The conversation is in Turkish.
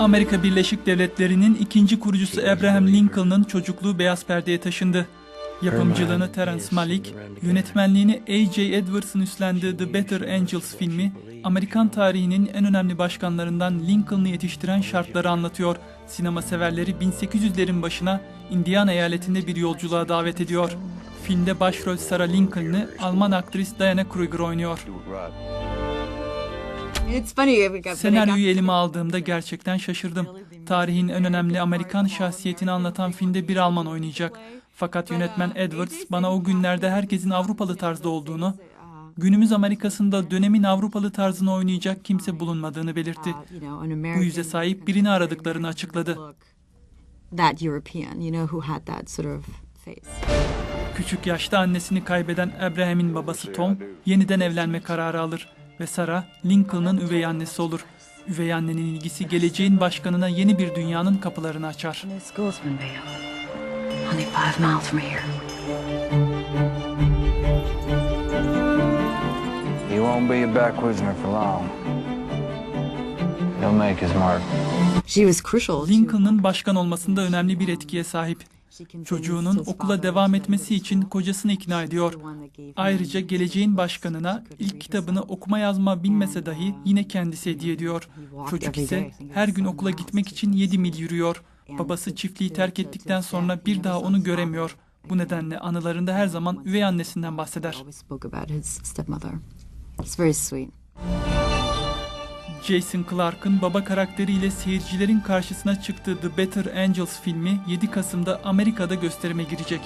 Amerika Birleşik Devletleri'nin ikinci kurucusu Abraham Lincoln'ın çocukluğu beyaz perdeye taşındı. Yapımcılığını Terence Malick, yönetmenliğini A.J. Edwards'ın üstlendiği The Better Angels filmi, Amerikan tarihinin en önemli başkanlarından Lincoln'ı yetiştiren şartları anlatıyor. Sinema severleri 1800'lerin başına Indiana eyaletinde bir yolculuğa davet ediyor. Filmde başrol Sarah Lincoln'ı Alman aktris Diana Kruger oynuyor. It's funny. we got- when I Senaryoyu elime aldığımda gerçekten şaşırdım. Tarihin en önemli Amerikan şahsiyetini anlatan filmde bir Alman oynayacak. Fakat yönetmen Edwards bana o günlerde herkesin Avrupalı tarzda olduğunu, günümüz Amerika'sında dönemin Avrupalı tarzını oynayacak kimse bulunmadığını belirtti. an Bu yüze sahip birini aradıklarını açıkladı. look, That European, you know, who had that sort of face. Küçük yaşta annesini kaybeden Abraham'in babası Tom yeniden evlenme kararı alır ve Sarah Lincoln'ın üvey annesi olur. Üvey annenin ilgisi geleceğin başkanına yeni bir dünyanın kapılarını açar. He won't be a backwoodsman for long. He'll make his mark. She was crucial. to- Lincoln'ın başkan olmasında önemli bir etkiye sahip. Çocuğunun okula devam etmesi için kocasını ikna ediyor. Ayrıca geleceğin başkanına ilk kitabını okuma yazma bilmese dahi yine kendisi hediye ediyor. Çocuk ise her gün okula gitmek için 7 mil yürüyor. Babası çiftliği terk ettikten sonra bir daha onu göremiyor. Bu nedenle anılarında her zaman üvey annesinden bahseder. It's very sweet. Jason Clarke'ın baba karakteriyle seyircilerin karşısına çıktığı The Better Angels filmi 7 Kasım'da Amerika'da gösterime girecek.